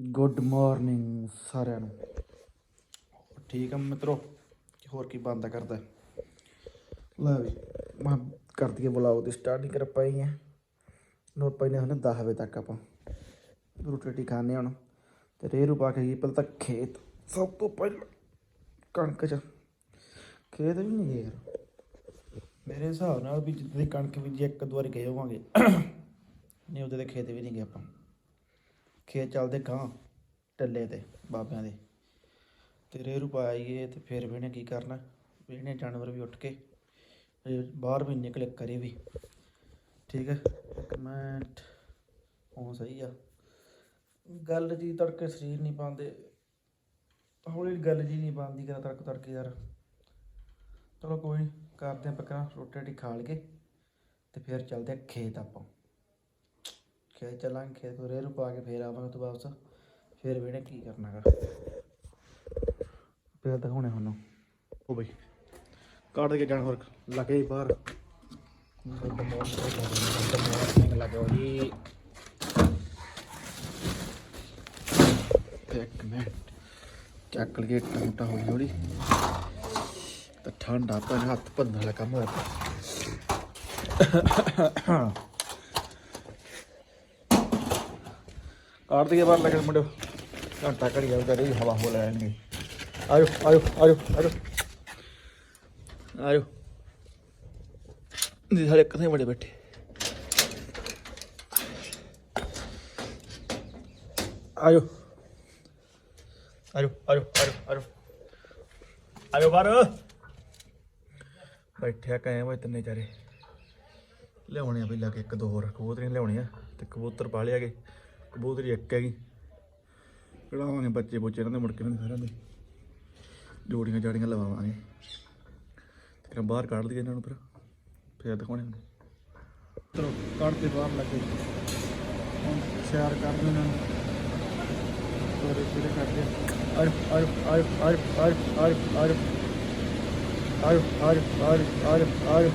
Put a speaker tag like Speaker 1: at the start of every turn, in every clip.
Speaker 1: Good morning ਸਾਰਿਆਂ ਨੂੰ। ਠੀਕ ਆ ਮਿੱਤਰੋ, ਹੋਰ ਕੀ ਬੰਦਾ ਕਰਦਾ? ਲੈ ਵੀ, ਮੈਂ ਕਰਦੀ ਦਈਏ ਬੁਲਾਓ ਦੀ ਸਟਾਰਟਿੰਗ ਕਰ ਪਈ ਹੈ ਨੋ ਪਈ ਨੇ ਹੁਣ 10 ਵਜੇ ਤੱਕ ਆਪਾਂ। ਰੋਟੀ ਰੋਟੀ ਖਾਣੇ ਹੁਣ। ਤੇ ਰੇਰੂ ਪਾ ਕੇ ਗਈ ਪਹਿਲਾਂ ਤਾਂ ਖੇਤ। ਸਭ ਤੋਂ ਪਹਿਲਾਂ ਕਣਕ ਚ। ਖੇਤ ਵੀ ਨਹੀਂ ਗਏ ਯਾਰ। ਮੇਰੇ ਹਿਸਾਬ ਨਾਲ ਵੀ ਜਿੱਦਾਂ ਦੀ ਕਣਕ ਵੀ ਜੇ ਇੱਕ ਦੋ ਵਾਰੀ ਗਏ ਹੋਵਾਂਗੇ। ਨਹੀਂ ਉਹਦੇ ਤੇ ਖੇਤ ਵੀ ਨਹੀਂ ਗਏ ਆਪਾਂ। ਖੇਤ ਚੱਲਦੇ ਗਾਂ ਟੱਲੇ ਤੇ ਬਾਬਿਆਂ ਦੇ। ਤੇ ਰੇਰੂ ਪਾਈਏ ਤੇ ਫਿਰ ਵੀ ਇਹਨੇ ਕੀ ਕਰਨਾ? ਵੀ ਇਹਨੇ ਜਾਨਵਰ ਵੀ ਉੱਠ ਕੇ ਬਾਹਰ ਵੀ ਨਿਕਲੇ ਕਰੇ ਵੀ। ਠੀਕ ਹੈ ਇੱਕ ਮਿੰਟ। ਉਹ ਸਹੀ ਆ। ਗੱਲ ਜੀ ਤੜਕੇ ਸਰੀਰ ਨਹੀਂ ਪਾਉਂਦੇ। ਹੌਲੀ ਗੱਲ ਜੀ ਨਹੀਂ ਪਾਉਂਦੀ ਕਰਾ ਤੜਕ ਤੜਕੇ ਯਾਰ। ਚਲੋ ਕੋਈ ਨੀ, ਕਰਦੇ ਆ ਪੱਕਾ ਰੋਟੀ ਰਾਟੀ ਖਾ ਲਈਏ ਤੇ ਫਿਰ ਚੱਲਦੇ ਆ ਖੇਤ ਆਪਾਂ। ਖੇਤ ਚੱਲਾਂਗੇ ਖੇਤ ਤੋਂ ਰੇਰੂ ਪਾ ਕੇ ਫੇਰ ਆਵਾਂਗੇ ਤੋਂ ਵਾਪਸ। ਫਿਰ ਵੇਣੇ ਕੀ ਕਰਨਾਗਾ ਫਿਰ ਦਿਖਾਉਣੇ ਹੁਣ ਉਹ ਬਈ ਕਾੜ ਕੇ ਜਾਣ ਹੋਰ, ਲੱਗੇ ਬਾਹਰ। ਲੱਗੋ ਜੀ ਇੱਕ ਮਿੰਟ। ਚੱਕ ਲਈਏ ਟਮਟਾ ਹੌਲੀ ਹੌਲੀ। ਤਾਂ ਠੰਡਾ ਤਾਂ ਹੱਥ ਭੰਨਣ ਵਾਲਾ ਕੰਮ ਹੋਇਆ ਆੜਤੀਏ ਬਾਹਰ ਲੱਗਣ ਮੁੰਡੋ ਘੰਟਾ ਘੜੀ ਆਉਂਦਾ ਰਹੀ ਹਵਾ ਹੋ ਲੈਣੀ ਆਇਓ ਆਇਓ ਆਇਓ ਆਇਓ। ਆਇਓ। ਜੀ ਸਾਰੇ ਕਿਥੇ ਬੜੇ ਬੈਠੇ। ਆਇਓ। ਆਇਓ ਆਇਓ ਆਇਓ ਆਇਓ। ਬਾਹਰ। ਬੈਠਿਆ ਕਾਇਮ ਹੋਏ ਤਿੰਨੇ ਚਾਰੇ। ਲਿਆਉਣੇ ਆ ਪਹਿਲਾਂ ਕਿ ਇੱਕ ਦੋ ਹੋਰ। ਕਬੂਤਰੀਆਂ ਲਿਆਉਣੀਆਂ ਤੇ ਕਬੂਤਰ ਪਾਲਿਆਗੇ ਕਬੂਤਰੀ ਇੱਕ ਹੈਗੀ। ਕਢਾਵਾਂਗੇ ਬੱਚੇ ਬੁੱਚੇ ਇਹਨਾਂ ਦੇ ਮੁੜ ਕੇ ਇਹਨਾਂ ਦੇ ਸਾਰਿਆਂ ਦੇ। ਜੋੜੀਆਂ ਜਾੜੀਆਂ ਲਵਾਵਾਂਗੇ। ਫਿਰ ਬਾਹਰ ਕੱਢ ਦਈਏ ਇਹਨਾਂ ਨੂੰ ਫਿਰ। ਫਿਰ ਦਿਖਾਉਣੇ ਹੁਣ ਚਲੋ, ਕੱਢ ਤੇ ਬਾਹਰ ਲੱਗੇ। ਹੁਣ ਸ਼ੇਅਰ ਕਰ ਦਿਓ ਇਹਨਾਂ ਨੂੰ। ਤੋਰੇ ਕਿਹੜੇ ਕਰਦੇ। ਆਰ ਆਰ ਆਰ ਆਰ ਆਰ ਆਰ ਆਰ ਆਰ ਆਰ ਆਰ ਆਰ ਆਰ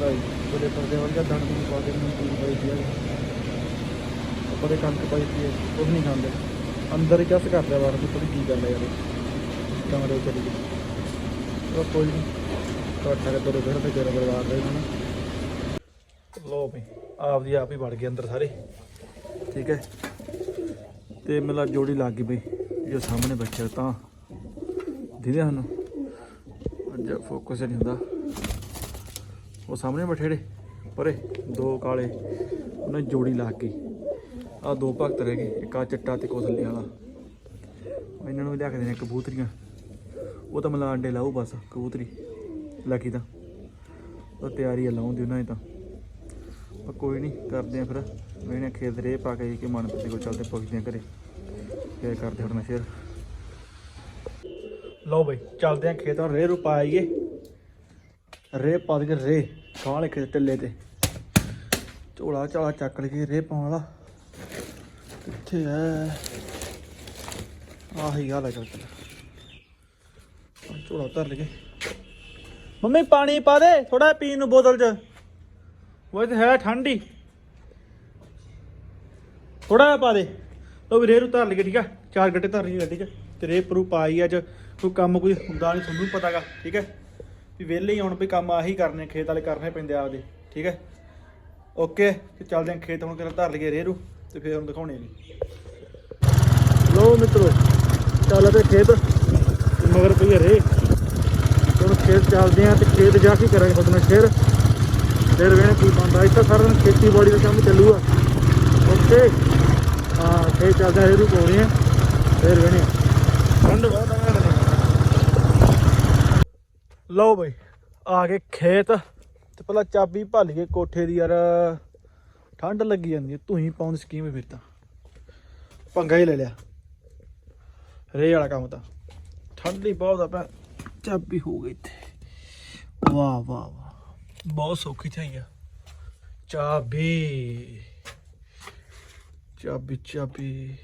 Speaker 1: ਲਈ ਬੜੇ ਪਰਦੇ ਵਰਗਾ ਦੰਦ ਨੂੰ ਪਾ ਕੇ ਨੂੰ ਪੂਰੀ ਪਾਈ ਦੀ ਬੜੇ ਕਣਕ ਪਾਈ ਦੀ ਉਹ ਵੀ ਨਹੀਂ ਖਾਂਦੇ। ਅੰਦਰ ਹੀ ਕਿਸ ਕਰਦਾ ਬਾਹਰ ਵੀ ਪਤਾ ਕੀ ਗੱਲ ਹੈ ਯਾਰ। ਕਮਰੇ ਚਲੀ ਗਈ। ਉਹ ਕੋਈ ਨਹੀਂ ਤੁਹਾਡਾ ਕੇ ਫਿਰ ਤੇ ਜਰਾ ਬਰਬਾਦ ਰਹੇ ਹਨ ਲੋ ਵੀ ਆਪ ਦੀ ਆਪ ਹੀ ਵੜ ਗਏ ਅੰਦਰ ਸਾਰੇ। ਠੀਕ ਹੈ। ਤੇ ਮੇਲਾ ਜੋੜੀ ਲੱਗ ਗਈ ਬਈ, ਜੋ ਸਾਹਮਣੇ ਬੱਚਾ ਤਾਂ। ਦੀਦੇ ਹਨ ਅੱਜ ਫੋਕਸ ਨਹੀਂ ਹੁੰਦਾ। ਉਹ ਸਾਹਮਣੇ ਬਠੇੜੇ ਪਰੇ, ਦੋ ਕਾਲੇ, ਉਹਨੇ ਜੋੜੀ ਲੱਗ ਗਈ। ਆ ਦੋ ਭਗਤ ਰਹਿ ਗਏ, ਇੱਕ ਆ ਚਿੱਟਾ ਤੇ ਕੋਸਲੇ ਵਾਲਾ। ਇਹਨਾਂ ਨੂੰ ਵੀ ਲਿਆ ਕੇ ਦੇਣੇ ਕਬੂਤਰੀਆਂ। ਉਹ ਤਾਂ ਮਲਾ ਅੰਡੇ ਲਾਊ ਬਸ, ਕਬੂਤਰੀ। ਲੱਗੀ ਤਾਂ। ਉਹ ਤਿਆਰੀ ਆ ਲਾਉਣ ਦੀ ਉਹਨਾਂ ਦੀ ਤਾਂ। ਪਰ ਕੋਈ ਨਹੀਂ, ਕਰਦੇ ਆ ਫਿਰ। ਮੈਨੇ ਖੇਤ ਰੇ ਪਾ ਕੇ ਕਿ ਮਨਪ੍ਰੀਤ ਕੋਲ ਚੱਲਦੇ ਪਹੁੰਚਦੇ ਆ ਘਰੇ। ਫੇਰ ਕਰਦੇ ਹੁਣ ਸ਼ੇਰ ਲਓ ਬਈ, ਚੱਲਦੇ ਆ ਖੇਤ, ਹੁਣ ਰੇ ਰੂ ਪਾਈਏ ਰੇ ਪਾ ਦੇ ਰੇ ਕਾਲੇ ਖੇਤ ਟੱਲੇ ਤੇ। ਝੋਲਾ ਝਾਲਾ ਚੱਕ ਲਈਏ ਰੇ ਪਾਉਣ ਵਾਲਾ। ਕਿੱਥੇ ਹੈ ਆਹੀ ਗੱਲ ਹੈ ਚੱਲ ਚੱਲ ਝੋਲਾ ਧਰ ਲਈਏ। ਮੰਮੀ, ਪਾਣੀ ਪਾ ਦੇ ਥੋੜਾ ਪੀਣ ਨੂੰ ਬੋਤਲ 'ਚ। ਉਹ ਤੇ ਹੈ ਠੰਡੀ। ਥੋੜਾ ਜਿਹਾ ਪਾ ਦੇ। ਲੋ ਵੀ ਰੇਰੂ ਧਰ ਲਈਏ, ਠੀਕ ਆ? ਚਾਰ ਗੱਟੇ ਧਰ ਲਈਏ ਠੀਕ 'ਚ। ਤੇ ਰੇ ਪਰੂ ਪਾਈ ਅੱਜ। ਕੋਈ ਕੰਮ ਕੋਈ ਹੁੰਦਾ ਨਹੀਂ ਤੁਹਾਨੂੰ ਵੀ ਪਤਾਗਾ, ਠੀਕ ਹੈ ਵੀ ਵਿਹਲੇ ਹੀ ਹੁਣ ਵੀ ਕੰਮ ਆਹੀ ਕਰਨੇ ਖੇਤ ਵਾਲੇ ਕਰਨੇ ਪੈਂਦੇ ਆਪਦੇ, ਠੀਕ ਹੈ ਓਕੇ, ਤੇ ਚੱਲਦੇ ਹਾਂ ਖੇਤ ਹੁਣ ਕਿਰਾ ਧਰ ਲਈਏ ਰੇਰੂ। ਤੇ ਫੇਰ ਹੁਣ ਦਿਖਾਉਣੇ ਨੇ ਲੋ ਮਿੱਤਰੋ ਚੱਲ ਤੇ ਖੇਤ। ਮਗਰ ਪਈ ਰੇ। ਹੁਣ ਖੇਤ ਚੱਲਦੇ ਆ ਤੇ ਖੇਤ ਜਾ ਕੇ ਕਰਾਂਗੇ ਨਾਲ ਸ਼ੇਅਰ ਫਿਰ ਵੇਣੇ ਕੀ ਬੰਦਾ ਇੱਥੇ ਸਾਰਾ ਦਿਨ ਖੇਤੀਬਾੜੀ ਦਾ ਕੰਮ ਚੱਲੂਗਾ ਓਕੇ। ਹਾਂ ਖੇਤ ਚੱਲਦਾ ਰੇਰੂ ਪਾਉਣੀ ਆ। ਫਿਰ ਵੇਣੇ ਠੰਡ ਬਹੁਤ ਆ ਲਓ ਬਈ ਆ ਗਏ ਖੇਤ। ਤੇ ਪਹਿਲਾਂ ਚਾਬੀ ਭੱਲ ਗਏ ਕੋਠੇ ਦੀ ਯਾਰ। ਠੰਡ ਲੱਗੀ ਜਾਂਦੀ ਹੈ ਤੂੰ ਪਾਉਣ ਦੀ ਸਕੀਮ ਫਿਰ ਤਾਂ। ਪੰਗਾ ਹੀ ਲੈ ਲਿਆ। ਰੇ ਵਾਲਾ ਕੰਮ ਤਾਂ। ਠੰਡ ਹੀ ਬਹੁਤ ਆ ਪੈ ਚਾਬੀ ਹੋ ਗਈ ਇੱਥੇ। ਵਾਹ ਵਾਹ ਵਾਹ। ਬਹੁਤ ਸੌਖੀ ਥਈ ਆ। ਚਾਬੀ। ਚਾਬੀ ਚਾਬੀ।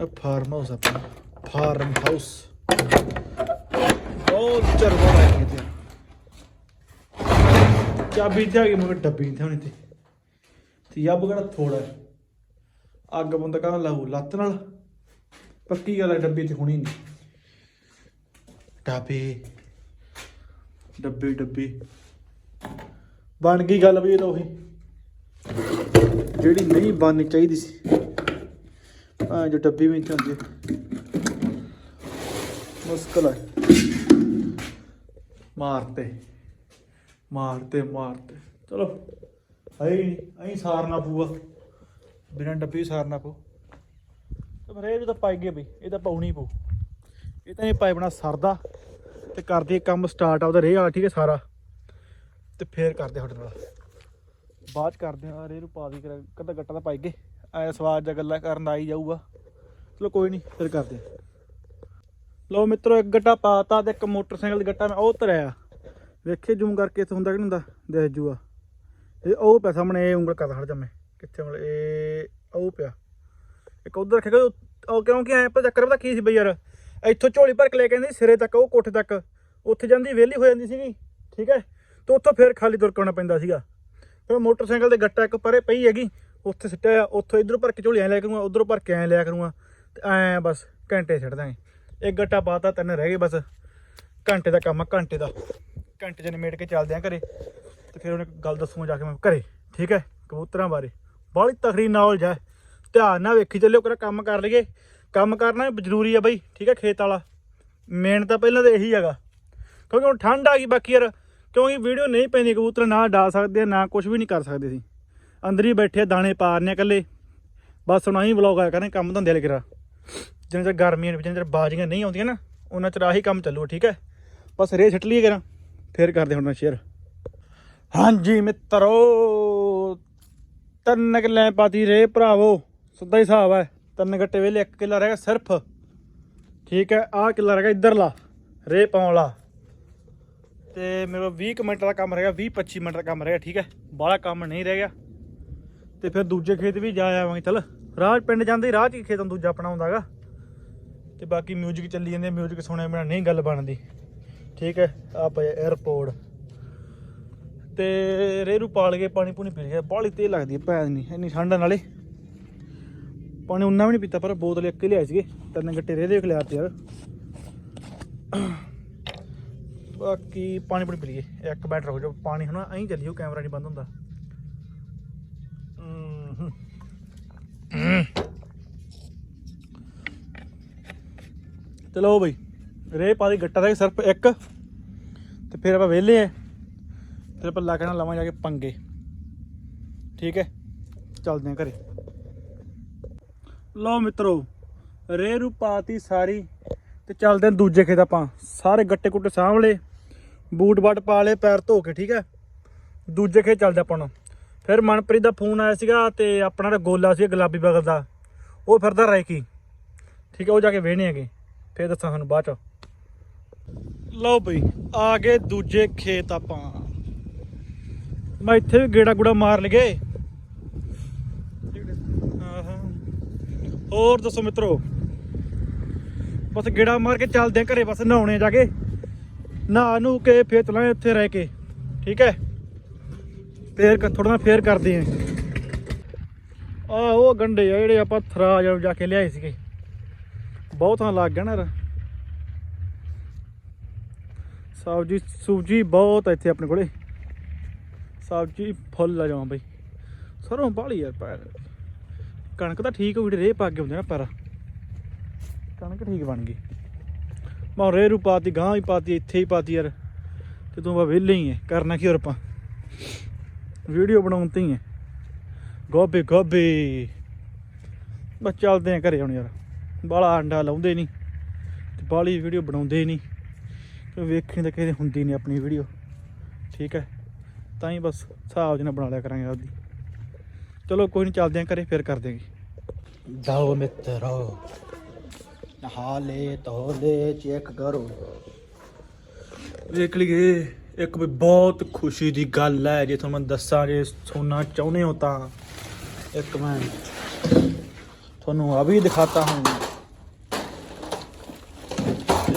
Speaker 1: ਇਹ ਫਾਰਮ ਹਾਊਸ ਆਪਣਾ। Farm house. ਬਹੁਤ ਚਰਵਾ ਹੈ ਕਿਤੇ ਚਾਬੀ ਤੇ ਆ ਗਈ, ਮਗਰ ਡੱਬੀ ਤੇ ਹੋਣੀ ਤੇ ਤੇ ਯੱਬ ਕਿਹੜਾ ਥੋੜਾ ਅੱਗ ਬੰਦ ਕਾ ਲਾਉ ਲੱਤ ਨਾਲ। ਪੱਕੀ ਗੱਲ ਹੈ ਡੱਬੇ 'ਚ ਹੋਣੀ ਨਹੀਂ। ਡੱਬੇ। ਡੱਬੇ ਡੱਬੇ। ਬਣ ਗਈ ਗੱਲ ਵੀ ਇਹ ਤਾਂ ਉਹੀ। ਜਿਹੜੀ ਨਹੀਂ ਬਣਨੀ ਚਾਹੀਦੀ ਸੀ। ਆ ਜੋ ਡੱਬੀ ਵਿੱਚ ਹੁੰਦੀ। ਮੁਸ਼ਕਲ ਹੈ ਮਾਰਤੇ। ਮਾਰਤੇ ਮਾਰਤੇ। ਚਲੋ। ਆਈ ਆਈ ਸਾਰਨਾ ਪੂਆ ਬਿਨਾਂ ਡੱਬੇ ਸਾਰਨਾ ਪਊ। ਤੇ ਫਿਰ ਤਾਂ ਪਾਈ ਗਏ ਬਈ, ਇਹ ਤਾਂ ਪਾਉਣੀ ਪਊ। ਇਹ ਤਾਂ ਇਹ ਪਾਈਪਣਾ ਸਰਦਾ ਤੇ ਕਰਦੇ ਕੰਮ ਸਟਾਰਟ ਆ ਉਹਦਾ ਰੇਹ ਵਾਲਾ ਠੀਕ ਹੈ ਸਾਰਾ। ਤੇ ਫੇਰ ਕਰਦੇ ਤੁਹਾਡੇ ਨਾਲ। ਬਾਅਦ 'ਚ ਕਰਦੇ ਆ, ਰੇਹ ਨੂੰ ਪਾ ਦੀ ਕਰ ਕਦਾ ਗੱਟਾ ਤਾਂ ਪਾਈ ਗਏ। ਐ ਸਵਾਦ ਜਾਂ ਗੱਲਾਂ ਕਰਨ ਆਈ ਜਾਊਗਾ। ਚਲੋ ਕੋਈ ਨਹੀਂ ਫਿਰ ਕਰਦੇ ਲਓ ਮਿੱਤਰੋ, ਇੱਕ ਗੱਟਾ ਪਾਤਾ ਤੇ ਇੱਕ ਮੋਟਰਸਾਈਕਲ ਦਾ ਗੱਟਾ ਮੈਂ ਉਹ ਧਰਿਆ ਵੇਖੇ, ਜ਼ੂਮ ਕਰਕੇ ਇੱਥੇ ਹੁੰਦਾ ਕਿ ਨਹੀਂ ਹੁੰਦਾ, ਦੇਖ ਜੂਆ। ਇਹ ਉਹ ਪਿਆ ਸਾਹਮਣੇ, ਇਹ ਉਂਗਲ ਕਰਦਾ ਹੜ ਜੰਮੇ ਕਿੱਥੇ ਉਂਗਲ? ਇਹ ਉਹ ਪਿਆ। ਇੱਕ ਉਧਰ ਰੱਖੇਗਾ, ਉਹ ਕਿਉਂਕਿ ਐ ਪਰ ਚੱਕਰ ਪਤਾ ਕੀ ਸੀ ਬਈ ਯਾਰ? ਇੱਥੋਂ ਝੋਲੀ ਭਰ ਕੇ ਲੈ ਕੇ ਆਂਦੀ ਸਿਰੇ ਤੱਕ, ਉਹ ਕੋਠੇ ਤੱਕ। ਉੱਥੇ ਜਾਂਦੀ, ਵਿਹਲੀ ਹੋ ਜਾਂਦੀ ਸੀਗੀ। ਠੀਕ ਹੈ? ਤੇ ਉੱਥੋਂ ਫੇਰ ਖਾਲੀ ਤੁਰ ਕਰਨਾ ਪੈਂਦਾ ਸੀਗਾ। ਫਿਰ ਮੋਟਰਸਾਈਕਲ ਤੇ ਗੱਟਾ ਇੱਕ ਪਰੇ ਪਈ ਹੈਗੀ। ਉੱਥੇ ਸਿੱਟਿਆ ਉੱਥੋਂ ਇਧਰੋਂ ਭਰ ਕੇ ਝੋਲੀ ਐ ਲਿਆ ਕਰੂੰਗਾ ਉਧਰੋਂ ਭਰ ਕੇ ਐ ਲਿਆ ਕਰੂੰਗਾ। ਤੇ ਐ ਬਸ, ਘੰਟੇ ਛੱਡ ਦਾਂਗੇ ਇੱਕ ਗੱਟਾ ਪਾਤਾ ਤਿੰਨ ਰਹਿ ਗਏ ਬਸ। ਘੰਟੇ ਦਾ ਕੰਮ ਆ, ਘੰਟੇ ਦਾ। ਘੰਟੇ ਚ ਨਿਮੇੜ ਕੇ ਚੱਲਦੇ ਆਂ ਘਰੇ। ਤੇ ਫਿਰ ਉਹਨੇ ਗੱਲ ਦੱਸੂਗਾ ਜਾ ਕੇ ਮੈਂ ਘਰੇ ਠੀਕ ਹੈ ਕਬੂਤਰਾਂ ਬਾਰੇ। ਬਾਹਲੀ ਤਕੜੀ ਨੌਲੇਜ ਹੈ। ਧਿਆਨ ਨਾਲ ਵੇਖੀ ਚੱਲਿਓ ਕਿਹੜਾ ਕੰਮ ਕਰ ਲਈਏ। ਕੰਮ ਕਰਨਾ ਜ਼ਰੂਰੀ ਆ ਬਈ ਠੀਕ ਹੈ ਖੇਤ ਵਾਲਾ। ਮੇਨ ਤਾਂ ਪਹਿਲਾਂ ਤਾਂ ਇਹੀ ਹੈਗਾ। ਕਿਉਂਕਿ ਹੁਣ ਠੰਡ ਆ ਗਈ ਬਾਕੀ ਯਾਰ ਕਿਉਂਕਿ ਵੀਡੀਓ ਨਹੀਂ ਪੈਂਦੀ ਕਬੂਤਰ ਨਾ ਡਾ ਸਕਦੇ ਨਾ ਕੁਝ ਵੀ ਨਹੀਂ ਕਰ ਸਕਦੇ ਸੀ ਅੰਦਰ ਹੀ ਬੈਠੇ ਆ, ਦਾਣੇ ਪਾਰਨੇ ਇਕੱਲੇ। ਬਸ ਹੁਣ ਆਹੀ ਵਲੌਗ ਆਇਆ ਕਰਾਂ ਕੰਮ ਧੰਦੇ ਵਾਲੇ ਕਰਾ। ਜਿੰਨਾ ਚਿਰ ਗਰਮੀਆਂ ਵਿੱਚ ਜਿੰਨਾ ਚਿਰ ਬਾਜ਼ੀਆਂ ਨਹੀਂ ਆਉਂਦੀਆਂ ਨਾ ਉਹਨਾਂ ਚਿਰ ਆਹੀ ਕੰਮ ਚੱਲੂ ਠੀਕ ਹੈ। ਬਸ ਰੇ ਛੱਟ ਲਈਏ ਕਰਾਂ ਫੇਰ ਕਰਦੇ ਹੁਣ ਮੈਂ ਸ਼ੇਅਰ ਹਾਂਜੀ ਮਿੱਤਰੋ, ਤਿੰਨ ਕਿੱਲੇ ਪਾਤੀ ਰੇ ਭਰਾਵੋ, ਸਿੱਧਾ ਹੀ ਹਿਸਾਬ ਹੈ। ਤਿੰਨ ਗੱਟੇ ਵੇਲੇ ਇੱਕ ਕਿੱਲਾ ਰਹਿ ਗਿਆ ਸਿਰਫ। ਠੀਕ ਹੈ, ਆਹ ਕਿੱਲਾ ਰਹਿ ਗਿਆ ਇਧਰਲਾ, ਰੇ ਪਾਉਣਲਾ ਤੇ ਮੇਰਾ 20 ਮਿੰਟ ਦਾ ਕੰਮ ਰਹਿ ਗਿਆ 20 25 ਮਿੰਟ ਦਾ ਕੰਮ ਰਹਿ ਗਿਆ, ਠੀਕ ਹੈ। ਬਾਹਲਾ ਕੰਮ ਨਹੀਂ ਰਹਿ ਗਿਆ। ਤੇ ਫਿਰ ਦੂਜੇ ਖੇਤ ਵੀ ਜਾ ਆਵਾਂਗੇ, ਚੱਲ। ਰਾਜ ਪਿੰਡ ਜਾਂਦੇ, ਰਾਹ 'ਚ ਖੇਤਾਂ ਦੂਜਾ ਆਪਣਾ ਹੁੰਦਾਗਾ ਤੇ ਬਾਕੀ 뮤직 ਚੱਲੀ ਜਾਂਦੇ 뮤직 ਸੁਣਿਆ ਬਿਨਾ ਨਹੀਂ ਗੱਲ ਬਣਦੀ। ਠੀਕ ਹੈ ਆ 에어ਪੋਰਟ ਤੇ ਰੇਰੂ ਪਾਲ ਕੇ ਪਾਣੀ ਪੂਣੀ ਪੀ ਲਿਆ। ਬਾਹਲੀ ਤੇਜ਼ ਲੱਗਦੀ ਹੈ ਭੈਣ ਨਹੀਂ ਇੰਨੀ ਠੰਡ ਆ ਨਾਲੇ। ਪਾਣੀ ਉਨਾ ਵੀ ਨਹੀਂ ਪੀਤਾ, ਪਰ ਬੋਤਲ ਇੱਕ ਹੀ ਲਿਆਏ ਸੀਗੇ। ਤਿੰਨ ਗੱਟੇ ਰੇ ਦੇ ਲਿਆ ਤੇ ਯਾਰ। ਬਾਕੀ ਪਾਣੀ ਪੂਣੀ ਪੀ ਲਈਏ, ਇੱਕ ਮਿੰਟ ਰੁਕ ਜਾਓ। ਪਾਣੀ ਹੁਣ ਐਂ ਚੱਲਿਓ ਕੈਮਰਾ ਨਹੀਂ ਬੰਦ ਹੁੰਦਾ। ਚਲੋ ਬਈ ਰੇ ਪਾ ਦੀ ਗੱਟਾ ਦਾ ਸਿਰਫ ਇੱਕ। ਤੇ ਫਿਰ ਆਪਾਂ ਵਿਹਲੇ ਆ। ਫਿਰ ਆਪਾਂ ਲਾ ਕੇ ਨਾਲ ਲਵਾਂ ਜਾ ਕੇ ਪੰਗੇ। ਠੀਕ ਹੈ? ਚੱਲਦੇ ਆ ਘਰੇ। ਲਓ ਮਿੱਤਰੋ, ਰੇ, ਰੂ ਪਾਤੀ ਸਾਰੀ ਤੇ ਚੱਲਦੇ ਆ ਦੂਜੇ ਖੇਤ ਆਪਾਂ। ਸਾਰੇ ਗੱਟੇ ਕੁੱਟੇ ਸਾਂਭ ਲਏ, ਬੂਟ ਬਾਟ ਪਾ ਲਏ, ਪੈਰ ਧੋ ਕੇ, ਠੀਕ ਹੈ? ਦੂਜੇ ਖੇਤ ਚੱਲਦੇ ਆਪਾਂ ਨੂੰ ਫਿਰ ਮਨਪ੍ਰੀਤ ਦਾ ਫੋਨ ਆਇਆ ਸੀਗਾ ਤੇ ਆਪਣਾ ਜਿਹੜਾ ਗੋਲਾ ਸੀ ਗੁਲਾਬੀ ਬਗਲ ਦਾ, ਉਹ ਫਿਰਦਾ ਰਾਇਕੀ ਠੀਕ ਹੈ, ਉਹ ਜਾ ਕੇ ਵੇਹਣੇ ਹੈਗੇ। ਫਿਰ ਦੱਸਾਂ ਤੁਹਾਨੂੰ ਬਾਅਦ ਚ। ਲਓ ਬਈ, ਆ ਗਏ ਦੂਜੇ ਖੇਤ ਆਪਾਂ। ਮੈਂ ਇੱਥੇ ਵੀ ਗੇੜਾ ਗੂੜਾ ਮਾਰ ਲਗੇ ਹੋਰ ਦੱਸੋ ਮਿੱਤਰੋ? ਬਸ ਗੇੜਾ ਮਾਰ ਕੇ ਚੱਲਦੇ ਆ ਘਰੇ, ਬਸ ਨਹਾਉਣੇ ਜਾ ਕੇ। ਨਹਾ ਨੂੰ ਕੇ ਫੇਰ ਚਲਾਂਗੇ ਇੱਥੇ ਰਹਿ ਕੇ। ਠੀਕ ਹੈ? ਫੇਰ ਥੋੜਾ ਨਾ ਫੇਰ ਕਰਦੇ ਆ ਆ ਉਹ ਗੰਡੇ ਆ ਜਿਹੜੇ ਆਪਾਂ ਥਰਾ ਜਾ ਕੇ ਲਿਆਏ ਸੀਗੇ। ਬਹੁਤਾਂ ਲੱਗ ਗਿਆ ਨਾ ਯਾਰ। ਸਬਜੀ ਸੂਜੀ ਬਹੁਤ ਇੱਥੇ ਆਪਣੇ ਕੋਲੇ। ਸਬਜੀ ਫੁੱਲ ਆ ਜਾਵਾਂ ਬਈ। ਸਰੋਂ ਬਾਲੀ ਯਾਰ ਪੈ ਕਣਕ ਤਾਂ ਠੀਕ ਹੋ ਗਈ ਰੇ ਪਾ ਕੇ ਹੁੰਦੇ ਨਾ ਪਰ। ਕਣਕ ਠੀਕ ਬਣ ਗਈ। ਮੈਂ ਰੇ ਰੂ ਪਾਤੀ ਗਾਂ ਵੀ ਪਾਤੀ, ਇੱਥੇ ਹੀ ਪਾਤੀ ਯਾਰ। ਤੇ ਤੂੰ ਬਾ ਵਿਹਲੇ ਹੀ ਹੈ ਕਰਨਾ ਕੀ ਹੋਰ ਆਪਾਂ। ਵੀਡੀਓ ਬਣਾਉਣ ਤੇ ਹੀ ਹੈ ਗੋਬੇ ਗੋਬੇ ਬਸ ਚੱਲਦੇ ਆ ਘਰੇ ਹੁਣ ਯਾਰ। ਬਾਲਾ ਅੰਡਾ ਲਾਉਂਦੇ ਨਹੀਂ। ਤੇ ਬਾਲੀ ਵੀਡੀਓ ਬਣਾਉਂਦੇ ਨਹੀਂ। ਕਿ ਵੇਖਣੀ ਤਾਂ ਕਿਸੇ ਹੁੰਦੀ ਨਹੀਂ ਆਪਣੀ ਵੀਡੀਓ। ਠੀਕ ਹੈ ਤਾਂ ਹੀ ਬਸ ਹਿਸਾਬ ਜਨਾ ਬਣਾ ਲਿਆ ਕਰਾਂਗੇ ਆਪਦੀ। ਚਲੋ ਕੋਈ ਨਹੀਂ ਚੱਲਦੇ ਆਂ ਘਰੇ ਫਿਰ ਕਰ ਦੇਗੇ ਜਾਓ ਮਿੱਤਰੋ। ਹਾਲੇ ਤੋਲੇ ਚੈੱਕ ਕਰੋ। ਦੇਖ ਲਈਏ ਇੱਕ ਵੀ ਬਹੁਤ ਖੁਸ਼ੀ ਦੀ ਗੱਲ ਹੈ ਜੇ ਤੁਹਾਨੂੰ ਮੈਂ ਦੱਸਾਂ ਜੇ ਸੁਣਨਾ ਚਾਹੁੰਦੇ ਹੋ ਤਾਂ। ਇੱਕ ਮੈਂ ਤੁਹਾਨੂੰ ਆ ਵੀ ਦਿਖਾਤਾ ਹਾਂ।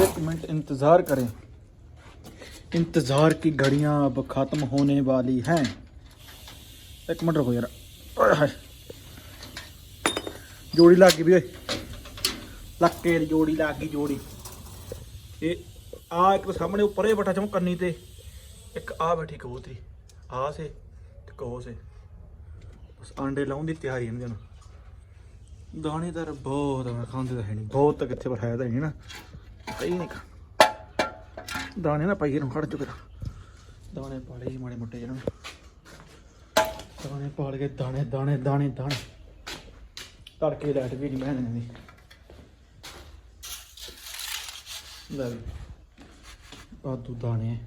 Speaker 1: ਇੱਕ ਮਿੰਟ ਇੰਤਜ਼ਾਰ ਕਰੇ। इंतज़ार की घड़ियां अब ख़त्म होने वाली हैं एक मिनट रुको यार ओए हाय ਜੋੜੀ ਲੱਗ ਗਈ ਵੀ ਓਏ ਲੱਕੇ ਦੀ ਜੋੜੀ ਲੱਗ ਗਈ ਜੋੜੀ ਇਹ ਆ ਇੱਕ ਸਾਹਮਣੇ ਉੱਪਰ ਇਹ ਬਟਾ ਚੋਂ ਕੰਨੀ ਤੇ ਇੱਕ ਆ ਬੈਠੀ ਕਬੂਤਰੀ ਆ ਸੇ ਤੇ ਕੋ ਸੇ ਬਸ ਆਂਡੇ ਲਾਉਣ ਦੀ ਤਿਆਰੀ ਇਹਨਾਂ ਨੂੰ ਦਾਣੇਦਾਰ ਬਹੁਤ ਆ ਖਾਂਦੇ ਤਾਂ ਹੈ ਨਹੀਂ ਬਹੁਤ ਤਾਂ ਕਿੱਥੇ ਪਰ ਹੈ ਤਾਂ ਨਹੀਂ ਨਾ ਕਈ ਨਹੀਂ ਖਾ ਦਾਣੇ ਨਾ ਪਾਈਏ ਨੂੰ ਖੜ ਚੁੱਕੇ ਦਾਣੇ ਪਾਲੇ ਜੀ ਮਾੜੇ ਮੋਟੇ ਜਿਹਨਾਂ ਦਾਣੇ ਪਾਲ ਕੇ ਦਾਣੇ ਦਾਣੇ ਦਾਣੇ ਦਾਣੇ। ਤੜਕੇ ਲਾਈਟ ਵੀ ਨਹੀਂ ਬਹਿਣ ਦਿੰਦੀ ਲੈ ਵੀ। ਦਾਣੇ।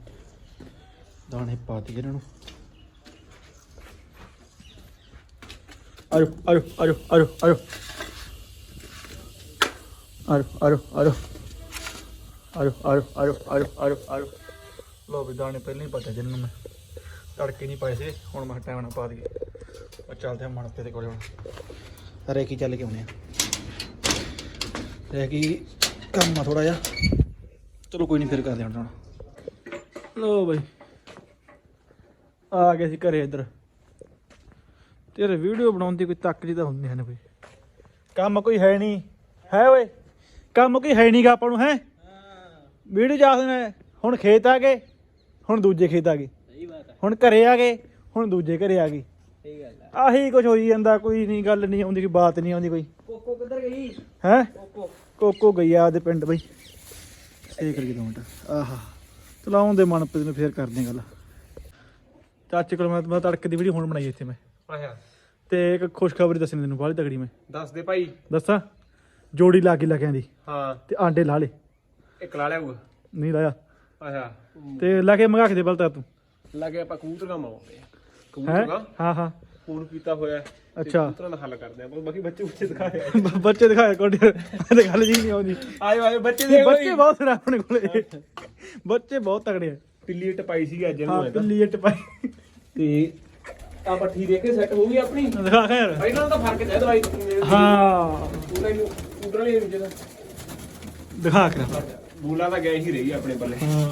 Speaker 1: ਦਾਣੇ ਪਾ ਦਿੱਤੇ ਇਹਨਾਂ ਨੂੰ। ਆਜੋ ਆਜੋ ਆਜੋ ਆਜੋ ਆਜੋ। ਆਜੋ ਆਜੋ ਆਜੋ। आरो लो दाने पहले ही पाते जिन्हों में तड़के नहीं पाए थे हूँ मैं टाइम ना पा दिए। चलते हैं मनते को रेकी चल के आने रेकी कम आ थोड़ा जा। चलो कोई नहीं फिर कर देना। लो भाई। आ गए घर इधर। तेरे वीडियो बनाने कोई तक जी तो होंगे कम काम कोई है नहीं। है वे। कम कोई है नहीं गा आपू है? ਵੀਡੀਓ ਜਾ ਸਕਦੇ ਹੁਣ ਖੇਤ ਆ ਗਏ ਹੁਣ ਦੂਜੇ ਖੇਤ ਆ ਗਏ।
Speaker 2: ਸਹੀ ਬਾਤ ਹੈ
Speaker 1: ਹੁਣ ਘਰੇ ਆ ਗਏ ਹੁਣ ਦੂਜੇ ਘਰੇ ਆ ਗਏ।
Speaker 2: ਸਹੀ ਗੱਲ ਹੈ
Speaker 1: ਆਹੀ ਕੁਝ ਹੋਈ ਜਾਂਦਾ ਕੋਈ ਨਹੀਂ ਗੱਲ ਨਹੀਂ ਆਉਂਦੀ ਕੋਈ ਬਾਤ ਨਹੀਂ ਆਉਂਦੀ ਕੋਈ।
Speaker 2: ਕੋਕੋ ਕਿੱਧਰ ਗਈ?
Speaker 1: ਹੈ?
Speaker 2: ਕੋਕੋ।
Speaker 1: ਕੋਕੋ ਗਈ ਆ ਉਹਦੇ ਪਿੰਡ ਬਈ। ਸੇਕ ਲਈ ਦੋ ਮਿੰਟ। ਆਹਾ ਚਲਾਉਣ ਦੇ ਮਨਪ੍ਰੀਤ ਨੂੰ ਫੇਰ ਕਰਦੇ ਗੱਲ। ਚਾਚੇ ਕੋਲ ਮੈਂ ਮੈਂ ਤੜਕੇ ਦੀ ਵੀਡੀਓ ਹੁਣ ਬਣਾਈ ਇੱਥੇ ਮੈਂ।
Speaker 2: ਆਇਆ।
Speaker 1: ਤੇ ਇੱਕ ਖੁਸ਼ਖਬਰੀ ਦੱਸਣੀ ਤੈਨੂੰ ਬਾਹਲੀ ਤਗੜੀ ਮੈਂ।
Speaker 2: ਦੱਸ ਦੇ ਭਾਈ।
Speaker 1: ਦੱਸਾਂ? ਜੋੜੀ ਲਾ ਕੇ ਲੱਗਿਆਂ ਦੀ
Speaker 2: ਹਾਂ।
Speaker 1: ਤੇ ਆਂਡੇ ਲਾ ਲੇ
Speaker 2: ਇੱਕ ਲਾ
Speaker 1: ਨਹੀਂ ਲਾਇਆ।
Speaker 2: ਆਇਆ
Speaker 1: ਤੇ ਲਾ ਕੇ ਮੰਗਾ ਕੇ ਦੇ ਬਲਤਾ ਤੂੰ।
Speaker 2: ਲੱਗੇ ਆਪਾਂ ਕਬੂਤਰ ਮਾਉਂਦੇ ਆ
Speaker 1: ਹੈ।
Speaker 2: ਕਬੂਤਰ
Speaker 1: ਹਾਂ? ਹਾਂ
Speaker 2: ਫੋਨ ਕੀਤਾ ਹੋਇਆ ਹੈ। ਤੇ
Speaker 1: ਅੱਛਾ।
Speaker 2: ਕਬੂਤਰਾਂ ਦਾ ਹੱਲ ਕਰਦੇ ਆ ਬਸ ਬਾਕੀ ਬੱਚੇ ਉੱਚੇ ਦਿਖਾਏ
Speaker 1: ਬ- ਬੱਚੇ ਦਿਖਾਏ ਕੋਡੇ ਤੇ ਗੱਲ ਜੀ ਨਹੀਂ ਆਉਂਦੀ।
Speaker 2: ਆਇਓ ਆਇਓ ਬੱਚੇ ਦੇ
Speaker 1: ਬੱਚੇ ਬਹੁਤ ਨੇ ਆਪਣੇ ਕੋਲੇ। ਬੱਚੇ ਬਹੁਤ ਤਗੜੇ ਆ।
Speaker 2: ਪਿੱਲੀ ਟਪਾਈ ਸੀਗੀ ਅੱਜ ਇਹਨੂੰ
Speaker 1: ਹਾਂ
Speaker 2: ਇਹਦਾ।
Speaker 1: ਪਿੱਲੀ ਇੱਟ ਪਾਈ।
Speaker 2: ਤੇ ਆ ਪੱਠੀ ਦੇ ਕੇ ਸੈੱਟ ਹੋ ਗਈ ਆਪਣੀ?
Speaker 1: ਦਿਖਾ ਖੈਰ
Speaker 2: ਇਹਨਾਂ ਦਾ ਫ਼ਰਕ ਹੈ ਦਵਾਈ
Speaker 1: ਹਾਂ।
Speaker 2: ਪੂਰਾ ਹੀ ਪੂਰਾ ਨਹੀਂ ਜਿਹੜਾ
Speaker 1: ਦਿਖਾ ਕਰ
Speaker 2: ਬੂਲਾ ਤਾਂ ਗਿਆ ਹੀ ਰਹੀ ਆਪਣੇ ਪੱਲੇ।
Speaker 1: ਹਾਂ।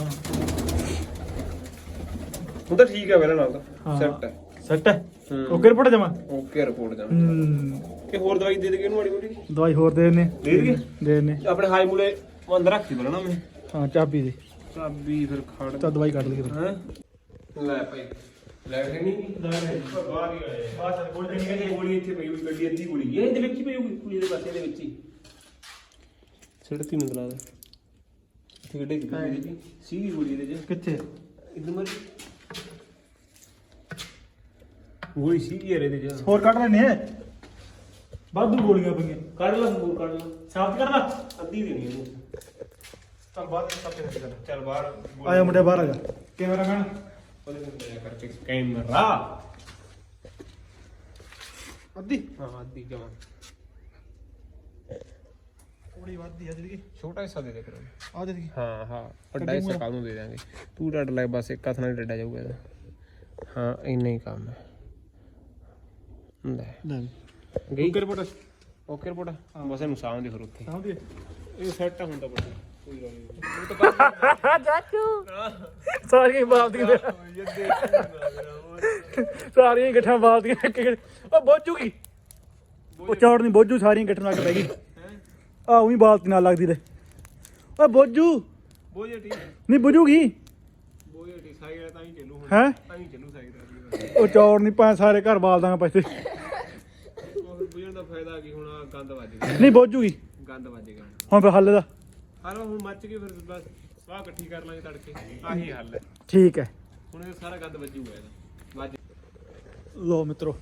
Speaker 2: ਹੁਣ ਤਾਂ ਠੀਕ ਹੈ ਪਹਿਲਾਂ ਨਾਲ ਤਾਂ।
Speaker 1: ਹਾਂ।
Speaker 2: ਸੈੱਟ ਹੈ
Speaker 1: ਸੈੱਟ ਹੈ
Speaker 2: ਹੂੰ।
Speaker 1: ਓਕੇ ਰਿਪੋਰਟ ਜਮਾ?
Speaker 2: ਓਕੇ ਰਿਪੋਰਟ ਜਾ
Speaker 1: ਹੂੰ।
Speaker 2: ਕਿ ਹੋਰ ਦਵਾਈ ਦੇ ਦੇ ਕੇ ਇਹਨੂੰ ਮਾੜੀ ਮੋਟੀ?
Speaker 1: ਦਵਾਈ ਹੋਰ ਦੇ ਨੇ
Speaker 2: ਦੇ ਦੇਈਏ?
Speaker 1: ਦੇ ਨੇ
Speaker 2: ਆਪਣੇ ਹਾਈ ਮੂਲੇ ਅੰਦਰ ਰੱਖੀ ਬਲਣਾ ਮੈਂ।
Speaker 1: ਹਾਂ ਚਾਬੀ ਦੇ।
Speaker 2: ਚਾਬੀ ਫਿਰ ਖੜ।
Speaker 1: ਤਾਂ ਦਵਾਈ ਕੱਢ ਲਈ ਫਿਰ
Speaker 2: ਹੈ? ਲੈ ਭਾਈ ਲੈ ਕੇ ਨਹੀਂ ਲੈ ਬਾਹਰ ਹੀ ਆਏ। ਬਾਹਰ ਗੋਲੀ ਨਹੀਂ। ਗੋਲੀ ਇੱਥੇ ਪਈ ਹੋਈ ਗੱਡੀ ਅੱਧੀ ਗੋਲੀ। ਇਹ ਇਹਦੇ ਵਿੱਚ ਹੀ ਪਈ ਹੋਈ ਕੁੜੀ ਦੇ ਪਾਸੇ ਦੇ ਵਿੱਚ ਹੀ। ਸਿੜਤੀ ਮੈਨੂੰ ਲੱਗਦਾ ਗੱਡੀ ਦੀ ਗੋਲੀ ਇਹਦੇ ਚ ਸੀਗੀ ਗੋਲੀ ਇਹਦੇ ਚ?
Speaker 1: ਕਿੱਥੇ?
Speaker 2: ਇਧਰ ਮਰ ਗੋਲੀ ਸੀਗੀ ਯਾਰ ਇਹਦੇ ਚ।
Speaker 1: ਹੋਰ ਕੱਢ ਲੈਣੇ ਆ। ਵਾਧੂ ਗੋਲੀਆਂ ਪਈਆਂ।
Speaker 2: ਕੱਢ ਲਾ ਹੋਰ ਕੱਢ ਲਾ।
Speaker 1: ਸਾਫ਼ ਕਰਨਾ
Speaker 2: ਅੱਧੀ ਦੇਣੀ ਇਹਨੂੰ
Speaker 1: ਚੱਲ ਬਾਅਦ ਸਭ ਤੇ ਕਰ
Speaker 2: ਚੱਲ ਬਾਹਰ
Speaker 1: ਆਇਆ ਮੁੰਡੇ ਬਾਹਰ ਆ ਜਾ ਕੈਮਰਾ ਮੈਨ।
Speaker 2: ਉਹਦੇ ਨਾਲ ਲਿਆ ਕਰਕੇ ਕੈਮਰਾ।
Speaker 1: ਅੱਧੀ?
Speaker 2: ਹਾਂ ਅੱਧੀ ਜਮਾ।
Speaker 1: ਥੋੜੀ ਵੱਧਦੀ ਆ ਜਿਹੜੀ
Speaker 2: ਛੋਟਾ ਹਿੱਸਾ ਦੇ ਦੇ ਕਰੋ
Speaker 1: ਆ ਜਿਹੜੀ
Speaker 2: ਹਾਂ ਹਾਂ ਵੱਡਾ ਹਿੱਸਾ ਕੱਲ ਨੂੰ ਦੇ ਦਾਂਗੇ ਤੂੰ ਡੱਡ ਲੈ ਬਸ ਇੱਕ ਹੱਥ ਨਾਲ ਡੱਡਾ ਜਾਊਗਾ ਇਹਦਾ। ਹਾਂ ਇੰਨਾ ਹੀ ਕੰਮ ਹੈ। ਲੈ।
Speaker 1: ਲੈ
Speaker 2: ਗਈ?
Speaker 1: Okay report.
Speaker 2: Okay report? ਬਸ ਇਹਨੂੰ ਸਾਹਮਣੇ ਫਿਰ ਉੱਥੇ।
Speaker 1: ਸਾਹਮਣੇ
Speaker 2: ਇਹ ਸੈੱਟ ਹੁੰਦਾ ਕੋਈ ਗੱਲ ਨਹੀਂ
Speaker 1: ਚਾਚੂ ਸਾਰੀਆਂ ਬਾਲਦੀਆਂ ਸਾਰੀਆਂ ਇਕੱਠਾਂ ਬਾਲਦੀਆਂ ਇੱਕ ਇੱਕ ਉਹ ਬੋਝੂਗੀ। ਉਹ ਚੌੜ ਨਹੀਂ ਬੋਝੂ ਸਾਰੀਆਂ ਇਕੱਠੀਆਂ ਲੱਗ ਪੈ ਗਈ। ਆ ਉਹੀ ਬਾਲਤੀ ਨਾਲ ਲੱਗਦੀ ਲੈ ਓ ਬੋਝੂ
Speaker 2: ਬੋਝੇ ਠੀਕ
Speaker 1: ਨਹੀਂ ਬੁਝੂਗੀ
Speaker 2: ਬੋਝੇ ਠੀਕ ਸਾਈ ਵਾਲਾ ਤਾਂ ਹੀ ਚੱਲੂ ਹੁਣ।
Speaker 1: ਹੈ?
Speaker 2: ਤਾਂ ਹੀ ਚੱਲੂ ਸਾਈ ਦਾ।
Speaker 1: ਉਹ ਚੌੜ ਨਹੀਂ ਪਾ ਸਾਰੇ ਘਰ ਬਾਲ ਦਾਂਗਾ ਪੈਸੇ
Speaker 2: ਬੁਝਣ ਦਾ ਫਾਇਦਾ ਕੀ ਹੁਣ ਆਹ ਗੰਦ ਵੱਜ ਗਿਆ।
Speaker 1: ਨਹੀਂ ਬੋਝੂਗੀ
Speaker 2: ਗੰਦ ਵੱਜ ਗਿਆ।
Speaker 1: ਹੁਣ ਫਿਰ ਹੱਲ ਦਾ।
Speaker 2: ਹਾਲੋ ਹੁਣ ਮੱਚ ਕੇ ਫਿਰ ਬਸ ਸਵਾਹ ਇਕੱਠੀ ਕਰ ਲਾਂਗੇ ਤੜਕੇ। ਆਹੀ ਹੱਲ ਹੈ।
Speaker 1: ਠੀਕ ਹੈ।
Speaker 2: ਹੁਣ ਇਹ ਸਾਰਾ ਗੰਦ ਵੱਜੂਗਾ ਇਹਦਾ। ਵੱਜ
Speaker 1: ਲੋ ਮਿੱਤਰੋ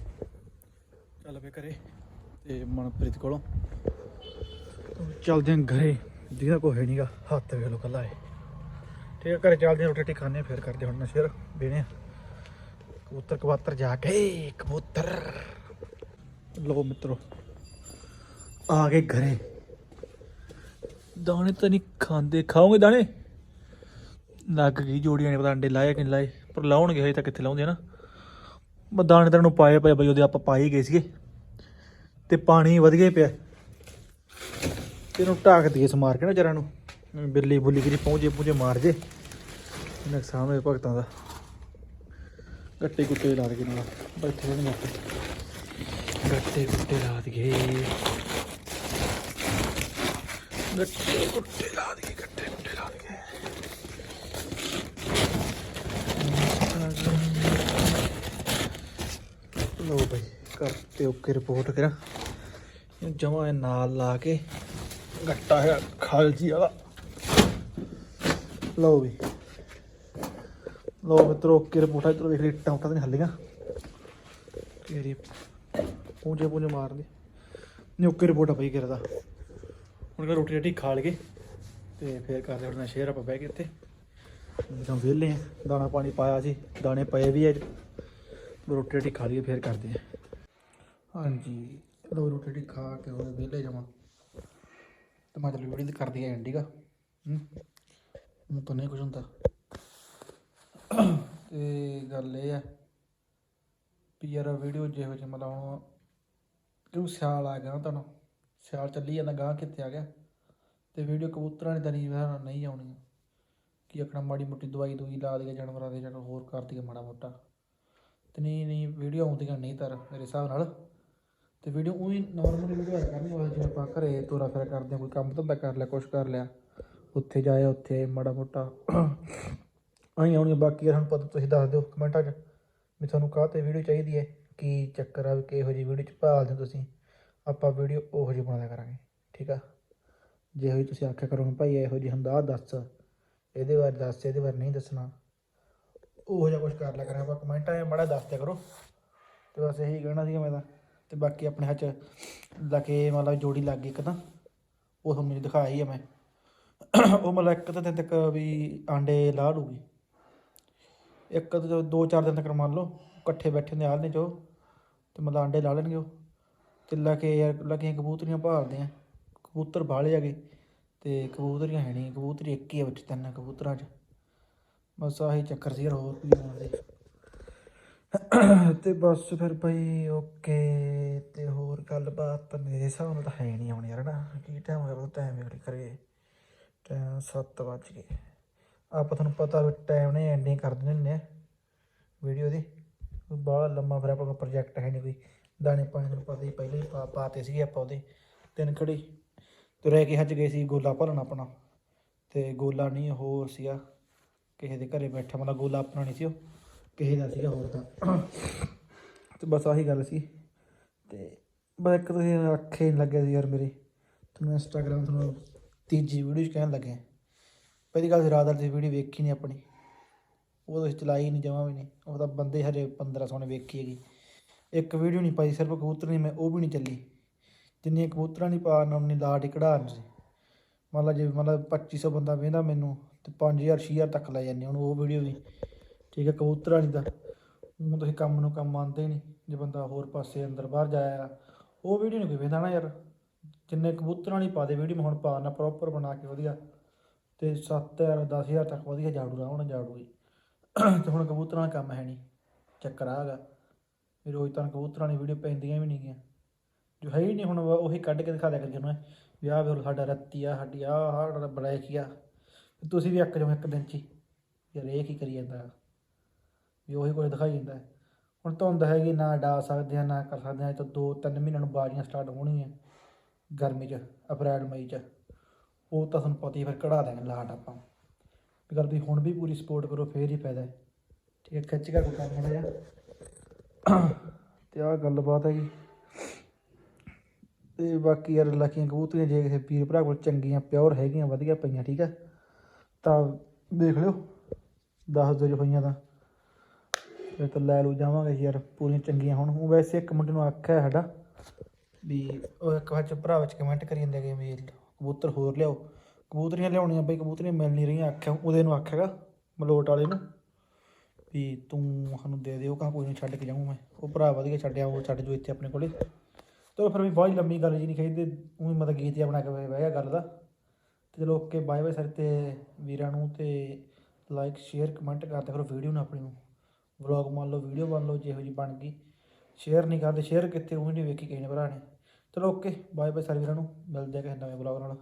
Speaker 1: ਚੱਲ ਪਏ ਘਰੇ ਤੇ ਮਨਪ੍ਰੀਤ ਕੋਲੋਂ। ਚੱਲਦੇ ਆਂ ਘਰੇ ਜਿਹਦਾ ਕੋਈ ਹੈ ਨਹੀਂਗਾ ਹੱਥ ਵੇਖ ਲੋ ਕੱਲਾ ਹੈ ਠੀਕ ਹੈ ਘਰੇ ਚੱਲਦੇ ਆਂ ਰੋਟੀ ਰੋਟੀ ਖਾਣੇ ਆਂ, ਫਿਰ ਕਰਦੇ ਹੁਣ ਨਸ਼ਰ ਬੇਨੇ ਕਬੂਤਰ ਕਬੂਤਰ ਜਾ ਕੇ ਕਬੂਤਰ। ਲੋ ਮਿੱਤਰੋ ਆ ਗਏ ਘਰੇ। ਦਾਣੇ ਤਾਂ ਨਹੀਂ ਖਾਂਦੇ ਖਾਓਗੇ ਦਾਣੇ? ਲੱਗ ਗਈ ਜੋੜੀਆਂ ਨੇ ਪਤਾ ਅੰਡੇ ਲਾਏ ਕਿ ਨਹੀਂ ਲਾਏ ਪਰ ਲਾਉਣਗੇ ਹਜੇ ਤਾਂ ਕਿੱਥੇ ਲਾਉਂਦੇ ਆ ਨਾ। ਮੈਂ ਦਾਣੇ ਤਾਂ ਨੂੰ ਪਾਏ ਪਏ ਬਈ ਉਹਦੇ ਆਪਾਂ ਪਾਏ ਗਏ ਸੀਗੇ। ਤੇ ਪਾਣੀ ਵਧ ਗਏ ਪਿਆ। ਇਹਨੂੰ ਢਾਕ ਦਈਏ ਸਮਾਰ ਕੇ ਨਾ ਜਰਾਂ ਨੂੰ। ਬਿੱਲੀ ਬੁੱਲੀ ਕਰੀ ਪਹੁੰਚੇ ਪੂੰਝੇ ਮਾਰ ਜੇ। ਨੁਕਸਾਨ ਹੋਏ ਭਗਤਾਂ ਦਾ ਗੱਟੇ ਗੁੱਟੇ ਲਾ ਦੇ ਨਾਲ। ਬੈਠੇ ਰਹਿਣ ਗੱਟੇ ਗੱਟੇ ਗੁੱਟੇ ਲਾ ਦਈਏ। ਗੱਟੇ ਗੁੱਟੇ ਲਾ ਦਈਏ, ਗੱਟੇ ਗੁੱਟੇ ਲਾ ਦਈਏ। ਲੋ ਬਈ ਕਰਤੇ ਓਕੇ ਰਿਪੋਰਟ ਕਰਾਂ। ਜਮਾ ਨਾਲ ਲਾ ਕੇ ਗੱਟਾ ਹੈ ਖਾਲਜੀ ਵਾਲਾ। ਲਓ ਵੀ। ਲਓ ਮਿੱਤਰੋ ਓਕੇ ਰਿਪੋਰਟਾਂ ਆ ਵੇਖ ਲਈ, ਇੱਟਾਂ ਉੱਟਾਂ ਤੇ ਹੱਲੀਆਂ। ਕਿਹੜੀ ਪੂੰਜੇ ਪੂੰਜੇ ਮਾਰਦੇ ਨਹੀਂ, ਓਕੇ ਰਿਪੋਰਟ ਆ ਪਈ ਕਰਦਾ ਹੁਣ ਕਿ ਰੋਟੀ ਰੋਟੀ ਖਾ ਲਈਏ ਤੇ ਫੇਰ ਕਰਦੇ ਹਾਂ ਸ਼ੇਰ ਆਪਾਂ ਬਹਿ ਕੇ ਇੱਥੇ। ਜਦੋਂ ਵਿਹਲੇ ਆ, ਦਾਣਾ ਪਾਣੀ ਪਾਇਆ ਸੀ, ਦਾਣੇ ਪਏ ਵੀ ਆ ਰੋਟੀ ਰੋਟੀ ਖਾ ਲਈਏ, ਫੇਰ ਕਰਦੇ ਆ ਹਾਂਜੀ ਲੋ ਰੋਟੀ ਰੋਟੀ ਖਾ ਕੇ ਹੁਣ ਵਿਹਲੇ ਜਾਵਾਂ ਤੇ ਮੈਂ ਚਲੋ ਵੀਡੀਓ ਕਰਦੀ ਆ ਹੂੰ? ਹੁਣ ਤਾਂ ਨਹੀਂ ਕੁਝ ਹੁੰਦਾ। ਤੇ ਗੱਲ ਇਹ ਆ ਵੀ ਯਾਰ ਵੀਡੀਓ ਜਿਹੋ ਜਿਹੇ ਮਤਲਬ ਹੁਣ ਕਿਉਂ ਸਿਆਲ ਆ ਗਿਆ ਨਾ ਤੁਹਾਨੂੰ ਸਿਆਲ ਚੱਲੀ ਜਾਂਦਾ ਗਾਂ ਕਿੱਥੇ ਆ ਗਿਆ? ਤੇ ਵੀਡੀਓ ਕਬੂਤਰਾਂ ਦੀ ਤਾਂ ਨਹੀਂ ਵੈਸੇ ਨਹੀਂ ਆਉਣੀ। ਕਿ ਆਖਣਾ, ਮਾੜੀ ਮੋਟੀ ਦਵਾਈ ਦੂਈ ਲਾ ਦੇ ਜਾਨਵਰਾਂ ਦੇ ਜਾਂ ਹੋਰ ਕਰ ਦਈਏ ਮਾੜਾ ਮੋਟਾ। ਤੇ ਨਹੀਂ ਨਹੀਂ, ਵੀਡੀਓ ਆਉਂਦੀਆਂ ਨਹੀਂ ਤਰ, ਮੇਰੇ ਹਿਸਾਬ ਨਾਲ। ਤੇ ਵੀਡੀਓ ਉਹੀ ਨਾਰਮਲ ਵੀਡੀਓ ਆ ਕਰਨੀ, ਉਹ ਜਿਵੇਂ ਆਪਾਂ ਘਰੇ ਤੋਰਾ ਫੇਰਾ ਕਰਦੇ ਹਾਂ, ਕੋਈ ਕੰਮ ਧੰਦਾ ਕਰ ਲਿਆ, ਕੁਛ ਕਰ ਲਿਆ, ਉੱਥੇ ਜਾਇਆ ਉੱਥੇ, ਮਾੜਾ ਮੋਟਾ। ਆਈ ਆਉਣੀ ਬਾਕੀ ਯਾਰ ਹੁਣ ਪਤਾ ਤੁਸੀਂ ਦੱਸ ਦਿਓ ਕਮੈਂਟਾਂ 'ਚ ਵੀ ਤੁਹਾਨੂੰ ਕਾਹ ਤੇ ਵੀਡੀਓ ਚਾਹੀਦੀ ਹੈ, ਕੀ ਚੱਕਰ ਆ, ਵੀ ਕਿਹੋ ਜਿਹੀ ਵੀਡੀਓ 'ਚ ਭਾਲਦੇ ਹੋ ਤੁਸੀਂ। ਆਪਾਂ ਵੀਡੀਓ ਉਹੋ ਜਿਹੀ ਬਣਾਇਆ ਕਰਾਂਗੇ, ਠੀਕ ਆ? ਜਿਹੋ ਜਿਹੀ ਤੁਸੀਂ ਆਖਿਆ ਕਰੋ ਭਾਈ ਇਹੋ ਜਿਹੀ ਹੁੰਦਾ, ਆਹ ਦੱਸ। ਇਹਦੇ ਬਾਰੇ ਦੱਸ, ਇਹਦੇ ਬਾਰੇ ਨਹੀਂ ਦੱਸਣਾ। ਉਹੋ ਜਿਹਾ ਕੁਝ ਕਰ ਲਿਆ ਕਰਾਂਗੇ ਆਪਾਂ, ਕਮੈਂਟਾਂ 'ਚ ਮਾੜਾ ਦੱਸ ਦਿਆ ਕਰੋ। ਤੇ ਬਸ ਇਹੀ ਕਹਿਣਾ ਸੀਗਾ ਮੈਂ ਤਾਂ। ਤੇ ਬਾਕੀ ਆਪਣੇ ਹੱਥ 'ਚ ਕੇ ਮਤਲਬ ਜੋੜੀ ਲੱਗ ਗਈ ਇੱਕ ਤਾਂ। ਉਹ ਤੁਹਾਨੂੰ ਦਿਖਾਇਆ ਹੀ ਆ ਮੈਂ। ਉਹ ਮਤਲਬ ਇੱਕ ਤਾਂ ਦਿਨ ਤੱਕ ਵੀ ਆਂਡੇ ਲਾ ਲੂਗੀ। ਇੱਕ ਤਾਂ ਦੋ ਚਾਰ ਦਿਨ ਤੱਕ ਮੰਨ ਲਓ, ਇਕੱਠੇ ਬੈਠੇ ਹੁੰਦੇ ਆਲਣੇ ਚੋ ਤੇ ਮਤਲਬ ਆਂਡੇ ਲਾ ਲੈਣਗੇ ਉਹ। ਤੇ ਲਾ ਕੇ ਯਾਰ ਲੱਗੇ ਕਬੂਤਰੀਆਂ ਭਾਲਦੇ ਆ। ਕਬੂਤਰ ਬਾਲੇ ਆ ਗਏ ਤੇ ਕਬੂਤਰੀਆਂ ਹੈ ਨਹੀਂ ਕਬੂਤਰੀ ਇੱਕ ਹੀ ਆ ਵਿੱਚ ਤਿੰਨ ਕਬੂਤਰਾਂ 'ਚ। ਬਸ ਆਹੀ ਚੱਕਰ ਸੀ ਯਾਰ, ਹੋਰ ਕੀ ਹੋਣਾ ਸੀ ਤੇ ਬਸ ਫਿਰ ਬਈ ਓਕੇ ਤੇ ਹੋਰ ਗੱਲਬਾਤ ਤਾਂ ਮੇਰੇ ਹਿਸਾਬ ਨਾਲ ਤਾਂ ਹੈ ਨਹੀਂ ਹੁਣ ਯਾਰ ਨਾ। ਕੀ ਟਾਈਮ ਹੋਇਆ ਪਤਾ ਟਾਈਮ ਵੇਖ ਕਰੀਏ ਟਾਈਮ 7 ਵੱਜ ਗਏ। ਆਪਾਂ ਤੁਹਾਨੂੰ ਪਤਾ ਵੀ ਟਾਈਮ ਨੇ ਐਂਡਿੰਗ ਕਰ ਦਿੰਦੇ ਹੁੰਦੇ ਆ ਵੀਡੀਓ ਦੀ। ਬਾਹਲਾ ਲੰਮਾ ਫਿਰ ਆਪਾਂ ਕੋਲ ਪ੍ਰੋਜੈਕਟ ਹੈ ਨਹੀਂ ਕੋਈ। ਦਾਣੇ ਪਾਣੀ ਨੂੰ ਪਤਾ ਹੀ, ਪਹਿਲਾਂ ਹੀ ਪਾ, ਪਾਤੇ ਸੀਗੇ ਆਪਾਂ ਉਹਦੇ। ਤਿੰਨ ਖੜੀ ਤੇ ਰਹਿ ਕੇ ਹੱਜ ਗਏ ਸੀ ਗੋਲਾ ਭਰਨ ਆਪਣਾ। ਤੇ ਗੋਲਾ ਨਹੀਂ ਹੋਰ ਸੀਗਾ। ਕਿਸੇ ਦੇ ਘਰੇ ਬੈਠਾ ਮਤਲਬ ਗੋਲਾ ਆਪਣਾ ਨਹੀਂ ਸੀ ਉਹ। ਕਿਸੇ ਦਾ ਸੀਗਾ ਹੋਰ ਤਾਂ। ਤੇ ਬਸ ਆਹੀ ਗੱਲ ਸੀ। ਤੇ ਬਸ ਇੱਕ ਤੁਸੀਂ ਅੱਖੇ ਨਹੀਂ ਲੱਗਿਆ ਸੀ ਯਾਰ ਮੇਰੇ। ਤੁਹਾਨੂੰ ਇੰਸਟਾਗ੍ਰਾਮ ਤੁਹਾਨੂੰ ਤੀਜੀ ਵੀਡੀਓ 'ਚ ਕਹਿਣ ਲੱਗੇ। ਪਹਿਲੀ ਗੱਲ ਸੀ ਰਾਤ ਦੀ ਵੀਡੀਓ ਵੇਖੀ ਨਹੀਂ ਆਪਣੀ। ਉਹ ਤੁਸੀਂ ਚਲਾਈ ਨਹੀਂ ਜਮਾ ਵੀ ਨਹੀਂ ਉਹ ਤਾਂ ਬੰਦੇ ਹਰੇ 1500 ਨੇ ਵੇਖੀ ਹੈਗੀ। ਇੱਕ ਵੀਡੀਓ ਨਹੀਂ ਪਾਈ, ਸਿਰਫ ਕਬੂਤਰ ਨਹੀਂ ਮੈਂ, ਉਹ ਵੀ ਨਹੀਂ ਚੱਲੀ। ਜਿੰਨੀਆਂ ਕਬੂਤਰਾਂ ਨਹੀਂ ਪਾ ਉਨੀ ਲਾਟ ਹੀ ਕਢਾ ਸੀ। ਮਤਲਬ ਜੇ ਮਤਲਬ 2500 ਬੰਦਾ ਵੇਂਦਾ ਮੈਨੂੰ, ਤੇ 5000 6000 ਤੱਕ ਲੈ ਜਾਂਦੇ ਹੁਣ ਉਹ ਵੀਡੀਓ ਵੀ ਠੀਕ ਹੈ, ਕਬੂਤਰ ਵਾਲੀ ਦਾ। ਹੁਣ ਤੁਸੀਂ ਕੰਮ ਨੂੰ ਕੰਮ ਮੰਨਦੇ ਨਹੀਂ ਜੇ ਬੰਦਾ ਹੋਰ ਪਾਸੇ ਅੰਦਰ ਬਾਹਰ ਜਾਇਆ ਉਹ ਵੀਡੀਓ ਨਹੀਂ ਕੋਈ ਵੇਂਦਾ ਨਾ ਯਾਰ। ਜਿੰਨੇ ਕਬੂਤਰਾਂ ਨਹੀਂ ਪਾ ਦੇ ਵੀਡੀਓ ਮੈਂ ਹੁਣ ਪਾ ਪਾਣਾ ਪ੍ਰੋਪਰ ਬਣਾ ਕੇ ਵਧੀਆ। ਤੇ 7000 10000 ਤੱਕ ਵਧੀਆ ਜਾੜੂ ਰਾਵਣ ਜਾੜੂਗੀ ਤੇ ਹੁਣ ਕਬੂਤਰਾਂ ਦਾ ਕੰਮ ਹੈ ਨਹੀਂ ਚੱਕਰ ਆ ਹੈਗਾ। ਵੀ ਰੋਜ਼ ਤਾਂ ਕਬੂਤਰਾਂ ਦੀ ਵੀਡੀਓ ਪੈਂਦੀਆਂ ਵੀ ਨਹੀਂ ਗੀਆਂ। ਜੋ ਹੈ ਹੀ ਨਹੀਂ ਹੁਣ, ਉਹੀ ਕੱਢ ਕੇ ਦਿਖਾ ਦਿਆ ਕਰੀਏ ਉਹਨੂੰ ਵੀ ਆਹ ਵੇਖ ਸਾਡਾ ਰੱਤੀ ਆ ਸਾਡੀ ਆ ਸਾਡਾ ਬਲੈਕ ਆ। ਤੁਸੀਂ ਵੀ ਅੱਕ ਜਾਓ ਇੱਕ ਦਿਨ ਚ ਹੀ। ਯਾਰ ਇਹ ਕੀ ਕਰੀ ਜਾਂਦਾ ਵੀ ਉਹੀ ਕੁਝ ਦਿਖਾਈ ਜਾਂਦਾ ਹੈ। ਹੁਣ ਧੁੰਦ ਹੈਗੀ, ਨਾ ਡਾ ਸਕਦੇ ਆ ਨਾ ਕਰ ਸਕਦੇ ਆ ਇਹ ਤਾਂ ਦੋ ਤਿੰਨ ਮਹੀਨਿਆਂ ਨੂੰ ਬਾਜ਼ੀਆਂ ਸਟਾਰਟ ਹੋਣੀਆਂ ਗਰਮੀ 'ਚ, ਅਪ੍ਰੈਲ, ਮਈ 'ਚ। ਉਹ ਤਾਂ ਤੁਹਾਨੂੰ ਪਤਾ ਹੀ ਫਿਰ ਕਢਾ ਦੇਣਗੇ ਲਾਟ ਆਪਾਂ। ਵੀ ਗੱਲ ਵੀ ਹੁਣ ਵੀ ਪੂਰੀ ਸਪੋਰਟ ਕਰੋ, ਫੇਰ ਹੀ ਫਾਇਦਾ ਹੈ। ਠੀਕ ਹੈ, ਖਿੱਚ ਕੇ ਕੋਈ ਕੰਮ ਹੋਣਾ ਜਾ ਤੇ ਆਹ ਗੱਲਬਾਤ ਹੈਗੀ। ਤੇ ਬਾਕੀ ਯਾਰ ਲੱਕੀਆਂ ਕਬੂਤਰੀਆਂ, ਜੇ ਕਿਸੇ ਪੀਰ ਭਰਾ ਕੋਲ ਚੰਗੀਆਂ ਪਿਓਰ ਹੈਗੀਆਂ, ਵਧੀਆ ਪਈਆਂ, ਠੀਕ ਹੈ। ਤਾਂ ਦੇਖ ਲਿਓ, ਦੱਸ ਦਿਓ ਜੇ ਹੋਈਆਂ ਤਾਂ। ਫਿਰ ਤਾਂ ਲੈ ਲੂ ਜਾਵਾਂਗੇ ਯਾਰ, ਪੂਰੀਆਂ ਚੰਗੀਆਂ ਹੁਣ। ਉਹ ਵੈਸੇ ਇੱਕ ਮੁੰਡੇ ਨੂੰ ਆਖਿਆ ਸਾਡਾ ਵੀ ਉਹ ਇੱਕ ਵਾਰ ਚ ਭਰਾ ਵਿੱਚ ਕਮੈਂਟ ਕਰੀ ਜਾਂਦੇ ਕਿ ਵੀ ਕਬੂਤਰ ਹੋਰ ਲਿਆਓ। ਕਬੂਤਰੀਆਂ ਲਿਆਉਣੀਆਂ ਬਈ, ਕਬੂਤਰੀਆਂ ਮਿਲ ਨਹੀਂ ਰਹੀਆਂ ਆਖਿਆ ਉਹਦੇ ਨੂੰ ਆਖਿਆਗਾ ਮਲੋਟ ਵਾਲੇ ਨੂੰ। ਵੀ ਤੂੰ ਸਾਨੂੰ ਦੇ ਦਿਓ, ਕਹਾਂ ਕੋਈ ਨਹੀਂ ਛੱਡ ਕੇ ਜਾਊਂ ਮੈਂ। ਉਹ ਭਰਾ ਵਧੀਆ ਛੱਡਿਆ, ਉਹ ਛੱਡ ਜੋ ਇੱਥੇ ਆਪਣੇ ਕੋਲੇ। ਤੇ ਫਿਰ ਵੀ ਬਹੁਤ ਲੰਮੀ ਗੱਲ ਜੀ, ਨਹੀਂ ਖੇਡਦੇ ਉਹ ਮਤਲਬ ਗੀਤ ਜਿਹਾ ਬਣਾ ਕੇ ਬਹਿ ਗਿਆ ਗੱਲ ਦਾ। ਤੇ ਚਲੋ ਓਕੇ ਬਾਏ ਬਾਏ ਸਾਰੇ ਤੇ ਵੀਰਾਂ ਨੂੰ ਤੇ ਲਾਈਕ ਸ਼ੇਅਰ ਕਮੈਂਟ ਕਰਦੇ ਕਰੋ ਵੀਡੀਓ ਨੂੰ ਆਪਣੀ ਨੂੰ। ਵਲੌਗ ਮੰਨ ਲਓ ਵੀਡੀਓ ਮੰਨ ਲਓ, ਜਿਹੋ ਜੀ ਬਣ ਗਈ। ਸ਼ੇਅਰ ਨਹੀਂ ਕਰਦੇ ਸ਼ੇਅਰ ਕਿੱਥੇ ਉਹ ਨਹੀਂ ਵੇਖੀ ਕਿਸੇ ਨੇ ਭਰਾ ਨੇ। ਚਲੋ ਓਕੇ ਬਾਏ ਬਾਏ ਸਾਰੇ ਵੀਰਾਂ ਨੂੰ। ਮਿਲਦੇ ਆ ਕਿਸੇ ਨਵੇਂ ਵਲੌਗ ਨਾਲ।